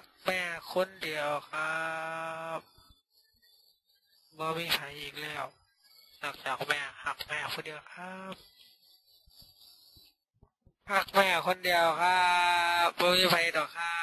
กแม่คนเดียวครับบ่มีใครอีกแล้วนอกจากแม่หักแม่คนเดียวครับหักแม่คนเดียวครับบ่มีใครดอกครั